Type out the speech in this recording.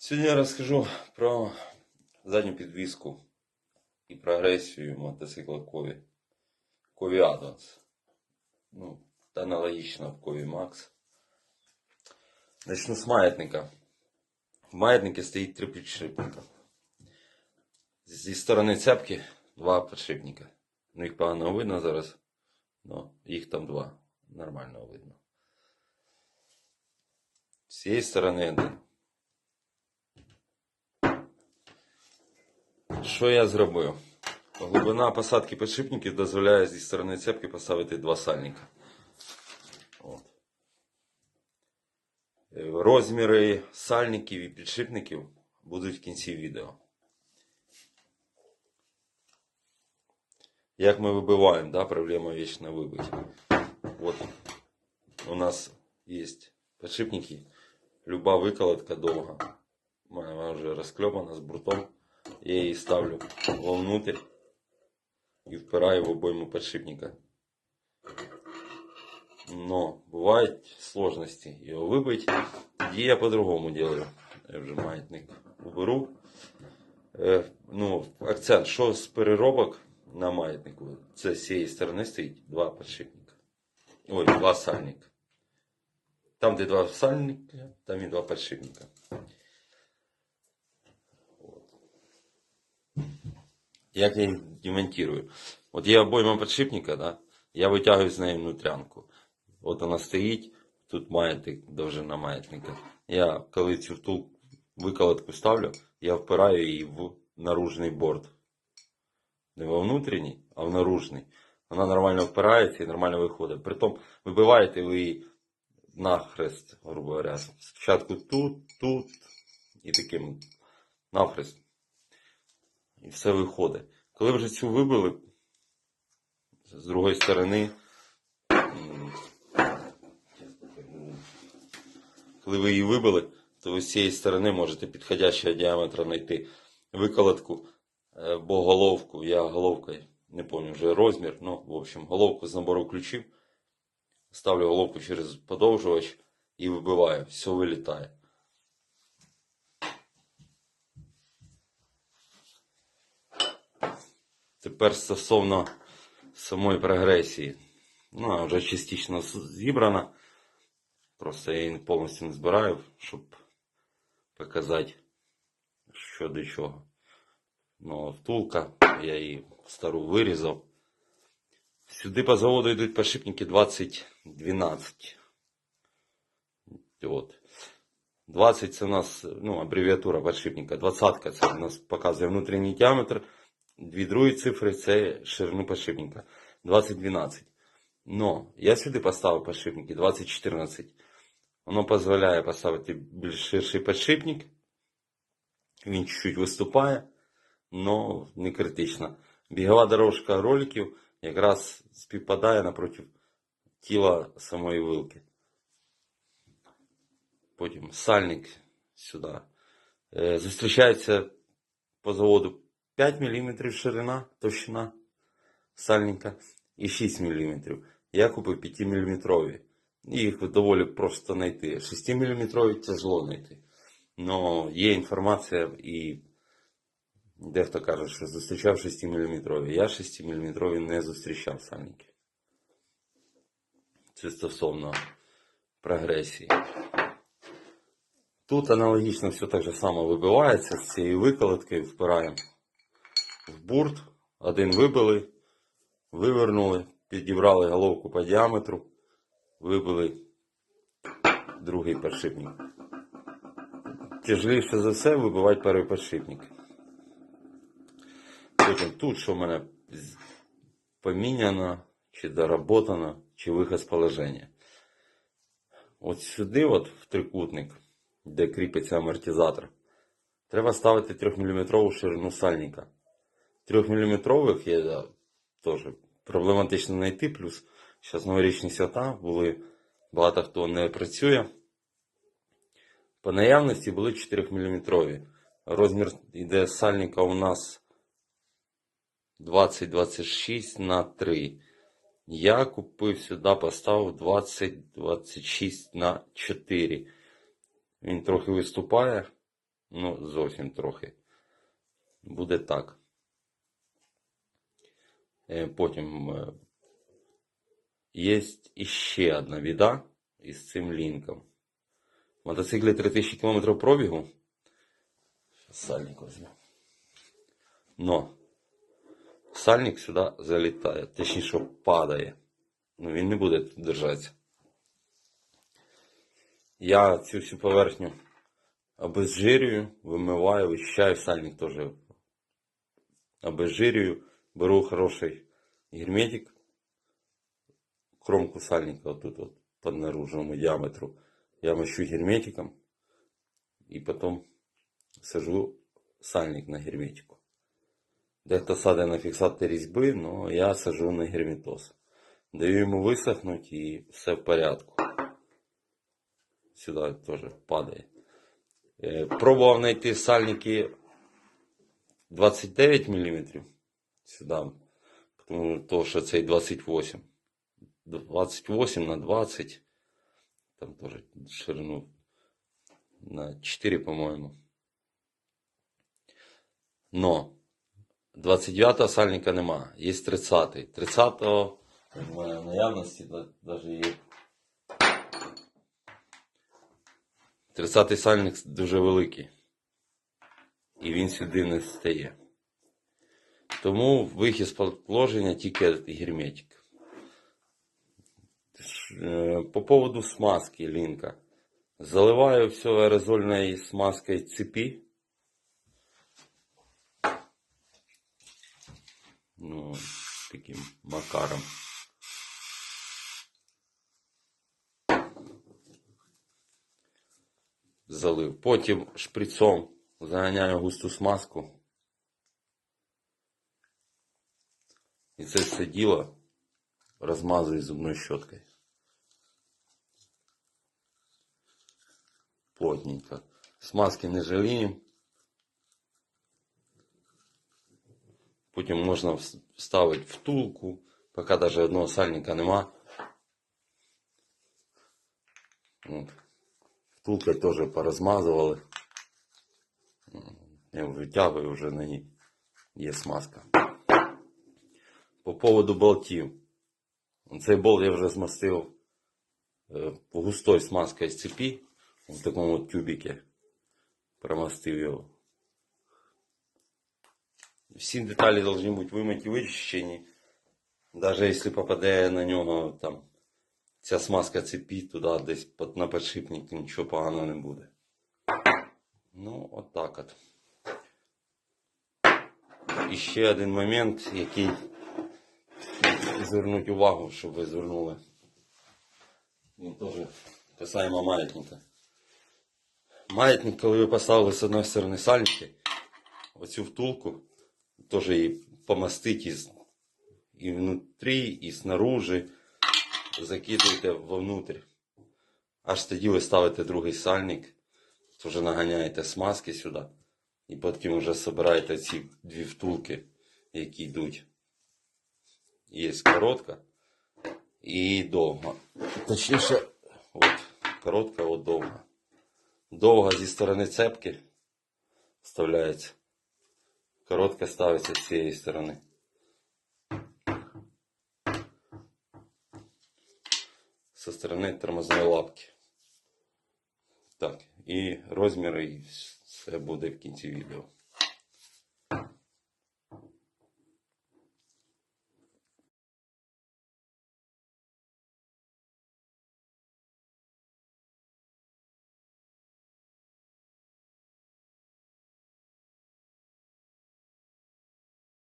Сьогодні я розкажу про задню підвіску і прогресію мотоцикла Кові. Кові Адванс. Ну, аналогічно в Кові Макс. Начну з маятника. В маятнику стоїть три підшипника. Зі сторони цепки два підшипника. Ну, їх погано видно зараз. Ну, їх там два. Нормально видно. З цієї сторони один. Що я зробив? Глибина посадки підшипників дозволяє зі сторони цепки поставити два сальника. От. Е, Розміри сальників і підшипників будуть в кінці відео. Як ми вибиваємо, да, проблема вічно вибить. Вот у нас есть подшипники. Люба выколотка долго. Она уже расклепана с брутом. Я її ставлю вовнутрь і впираю в обойму подшипника. Но бывают сложности его выбить. Тоді я по-другому делаю. Я вже маятник уберу. Е, ну, акцент, що з переробок на маятнику? Це з цієї сторони стоїть два подшипника. Ой, два сальника. Там, де два сальника, там і два подшипника. Як я їх демонтирую? От є обойма подшипника, да? я витягую з неї внутрянку. От вона стоїть, тут маятник, довжина маятника. Я коли цю втул виколотку ставлю, я впираю її в наружний борт. Не во внутрішній, а в наружний. Вона нормально впирається і нормально виходить. Притом вибиваєте ви її нахрест, грубо говоря. Спочатку тут, тут і таким навхрест. І все виходить. Коли вже цю вибили, з другої сторони, коли ви її вибили, то ви з цієї сторони можете підходящого діаметра знайти виколотку, е, бо головку, я головкою, не пам'ятаю вже розмір, ну, в общем, головку з набору ключів, ставлю головку через подовжувач і вибиваю, все вилітає. Тепер стосовно самої прогресії. Ну, вона вже частично зібрана. Просто я її повністю не збираю, щоб показати, що до чого. Ну, втулка, я її стару вирізав. Сюди по заводу йдуть подшипники 2012. От. 20 це у нас ну, абревіатура подшипника. 20 це у нас показує внутрішній діаметр. Дві другі цифри це ширину подшипника. 2012. Но я сюди поставив подшипники 2014. Воно дозволяє поставити більш ширший подшипник. Він чуть-чуть виступає, але не критично. Бігова дорожка роликів якраз співпадає напроти тіла самої вилки. Потім сальник сюди. Е, Зустрічається по заводу 5 мм ширина, товщина сальника і 6 мм. Я купив 5 мм. Їх доволі просто знайти. 6 мм тяжело знайти. Но є інформація і дехто каже, що зустрічав 6 мм. Я 6 мм не зустрічав сальники. Це стосовно прогресії. Тут аналогічно все так же само вибивається з цією виколоткою, впираємо в бурт, один вибили, вивернули, підібрали головку по діаметру, вибили другий подшипник. Тяжеліше за все вибивати перший подшипник. Потім тут, що в мене поміняно, чи доработано, чи виход з положення. От сюди, от в трикутник, де кріпиться амортизатор, треба ставити 3-мм ширину сальника. 3-мм є теж проблематично знайти, плюс зараз новорічні свята були, багато хто не працює. По наявності були 4-мм. Розмір іде сальника у нас 20-26 на 3. Я купив сюди, поставив 20-26 на 4. Він трохи виступає. Ну, зовсім трохи. Буде так. Е, Потім є іще одна біда із цим лінком. Мотоциклі 3000 км пробігу. Сальник візьму. Но сальник сюди залітає, точніше падає. Ну він не буде тут держатися. Я цю всю поверхню обезжирюю, вимиваю, вичищаю, сальник теж обезжирюю, беру хороший герметик, кромку сальника вот тут вот по наружному диаметру я мощу герметиком и потом сажу сальник на герметику. Дехто саде на фіксатор різьби, но я сажу на герметоз. Даю йому висохнути і все в порядку. Сюди теж падає. Е, Пробував знайти сальники 29 мм сюди, тому то, що цей 28. 28 на 20. Там теж ширину на 4, по-моєму. Но 29-го сальника нема, є 30-й. 30-го в мене в наявності навіть є. 30-й сальник дуже великий. І він сюди не стає. Тому вихід з положення тільки герметик. Е, По поводу смазки лінка. Заливаю все аерозольной смазкой цепи. Ну, таким макаром. Залив. Потім шприцом заганяю густу смазку. І це все діло розмазую зубною щоткою. Плотненько. Смазки не жаліємо. Потім можна вс- вставити втулку, поки навіть одного сальника нема. От. Втулкою теж порозмазували. Я витягую вже на ній. Є смазка. По поводу болтів. Цей болт я вже змастив е, густою смазкою з цепі. В такому от тюбіки. Промастив його. Всі деталі повинні бути вимиті, вичищені. Навіть якщо попаде на нього там ця смазка цепі туди десь на підшипник, нічого поганого не буде. Ну, от так от. І один момент, який звернуть увагу, щоб ви звернули. Він теж касаємо маятника. Маятник, коли ви поставили з одної сторони сальники, оцю втулку, теж її помастить і, і внутрі, і снаружи. Закидуєте вовнутрь. Аж тоді ви ставите другий сальник, теж наганяєте смазки сюди. І потім вже збираєте ці дві втулки, які йдуть. Є коротка і довга. Точніше, от коротка, от довга. Довга зі сторони цепки вставляється. Коротка ставиться з цієї сторони. Со сторони тормозної лапки. Так, і розміри, і все буде в кінці відео.